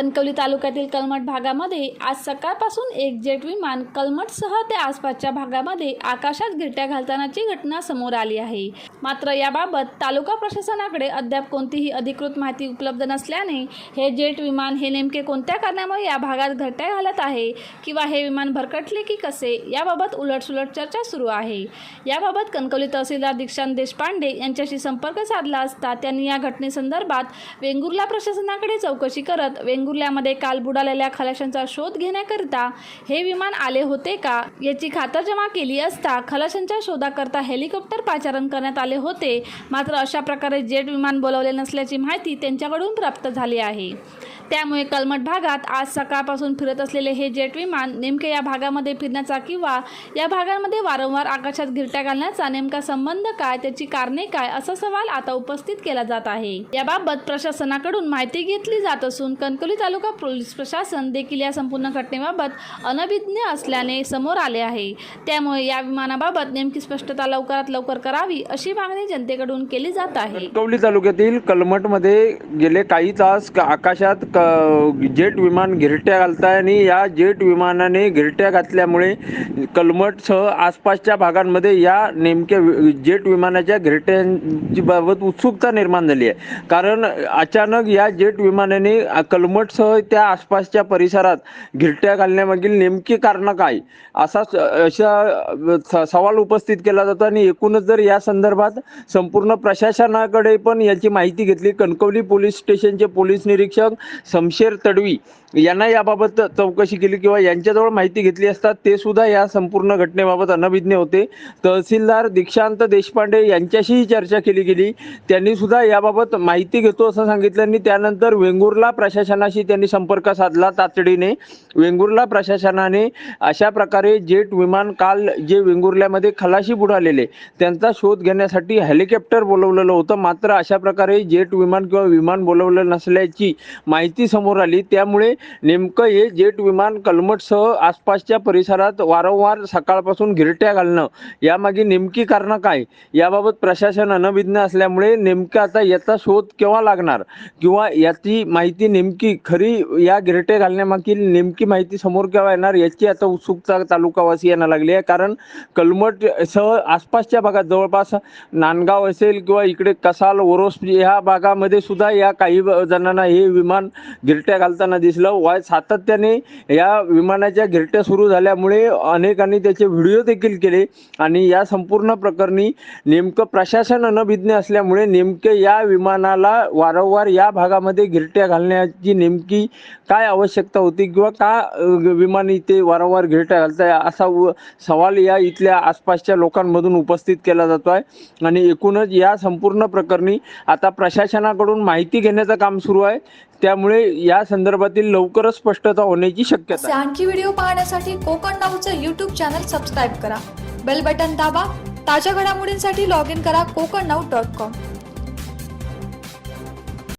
कणकवली तालुक्यातील कलमठ भागामध्ये आज सकाळपासून एक जेट विमान कलमठसह ते आसपासच्या भागामध्ये आकाशात गिरट्या घालतानाची घटना समोर आली आहे. मात्र याबाबत तालुका प्रशासनाकडे अद्याप कोणतीही अधिकृत माहिती उपलब्ध नसल्याने हे जेट विमान हे नेमके कोणत्या कारणामुळे या भागात घरट्या घालत आहे किंवा हे विमान भरकटले की कसे याबाबत उलटसुलट चर्चा सुरू आहे. याबाबत कणकवली तहसीलदार दीक्षांत देशपांडे यांच्याशी संपर्क साधला असता त्यांनी या घटनेसंदर्भात वेंगुर्ला प्रशासनाकडे चौकशी करत वेंगुर्ल्यामध्ये काल बुडालेल्या खलाशांचा शोध घेण्याकरिता हे विमान आले होते का? याची खातरजमा केली असता खलाशांच्या शोधाकरता हेलिकॉप्टर पाचारण करण्यात आले होते. मात्र अशा प्रकारे जेट विमान बोलवले नसल्याची माहिती त्यांच्याकडून प्राप्त झाली आहे. त्यामुळे कलमट भागात आज सकाळपासून फिरत असलेले हे जेट विमान नेमके या भागामध्ये फिरण्याचा किंवा या भागांमध्ये वारंवार आकाशात गिरट्या घालण्याचा नेमका संबंध काय त्याची कारणे काय असा सवाल आता उपस्थित केला जात आहे. याबाबत प्रशासनाकडून माहिती घेतली जात असून कणकवली तालुका पोलीस प्रशासन देखील या संपूर्ण घटनेबाबत अनभिज्ञ असल्याने समोर आले आहे. त्यामुळे या विमानाबाबत नेमकी स्पष्टता लवकरात लवकर करावी अशी मागणी जनतेकडून केली जात आहे. कणकवली तालुक्यातील कलमटमध्ये गेले काही तास आकाशात जेट विमान गिरट्या घालताय आणि या जेट विमानाने गिरट्या घातल्यामुळे कलमटसह आसपासच्या भागांमध्ये या नेमक्या जेट विमानाच्या गिरट्यांची बाबत उत्सुकता निर्माण झाली आहे. कारण अचानक या जेट विमानाने कलमटसह त्या आसपासच्या परिसरात गिरट्या घालण्यामागील नेमकी कारणं काय? असा अशा स- सवाल उपस्थित केला जातो आणि एकूणच जर या संदर्भात संपूर्ण प्रशासनाकडे पण याची माहिती घेतली कणकवली पोलीस स्टेशनचे पोलीस निरीक्षक समशेर तडवी यांना याबाबत चौकशी केली किंवा यांच्याजवळ माहिती घेतली असता ते सुद्धा या संपूर्ण घटनेबाबत अनभिज्ञ होते. तहसीलदार दीक्षांत देशपांडे यांच्याशीही चर्चा केली गेली. त्यांनी सुद्धा याबाबत माहिती घेतो असं सांगितलं आणि त्यानंतर वेंगुर्ला प्रशासनाशी त्यांनी संपर्क साधला तातडीने. वेंगुर्ला प्रशासनाने अशा प्रकारे जेट विमान काल जे वेंगुर्ल्यामध्ये खलाशी बुडालेले त्यांचा शोध घेण्यासाठी हेलिकॉप्टर बोलवलेलं होतं. मात्र अशा प्रकारे जेट विमान किंवा विमान बोलवलं नसल्याची माहिती समोर आली. त्यामुळे नेमकं हे जेट विमान कलमटसह आसपासच्या परिसरात वारंवार सकाळपासून गिरट्या घालणं यामागे नेमकी कारणं काय? याबाबत प्रशासन अनभिज्ञ असल्यामुळे नेमकं आता याचा शोध केव्हा लागणार? किंवा याची माहिती नेमकी खरी या घिरटे घालण्यामागील नेमकी माहिती समोर केव्हा येणार याची आता उत्सुकता तालुकावासियांना लागली आहे. कारण कलमट सह आसपासच्या भागात जवळपास नांदगाव असेल किंवा इकडे कसाल ओरोस ह्या भागामध्ये सुद्धा या काही जणांना हे विमान गिरट्या घालताना दिसलं. वाय सातत्याने या विमानाच्या गिरट्या सुरू झाल्यामुळे अनेकांनी त्याचे व्हिडिओ देखील केले आणि या संपूर्ण प्रकरणी नेमकं प्रशासन अनभिज्ञ असल्यामुळे नेमके या विमानाला वारंवार या भागामध्ये गिरट्या घालण्याची नेमकी काय आवश्यकता होती किंवा का विमान इथे वारंवार गिरट्या घालताय असा व- सवाल या इथल्या आसपासच्या लोकांमधून उपस्थित केला जातो आहे आणि एकूणच या संपूर्ण प्रकरणी आता प्रशासनाकडून माहिती घेण्याचं काम सुरू आहे. त्यामुळे या संदर्भातील लवकरच स्पष्टता होण्याची शक्यता आहे. आणखी व्हिडिओ पाहण्यासाठी कोकण नाऊचं यूट्यूब चॅनल सबस्क्राईब करा. बेल बटन दाबा. ताज्या घडामोडींसाठी लॉग इन करा कोकण नाऊ डॉट कॉम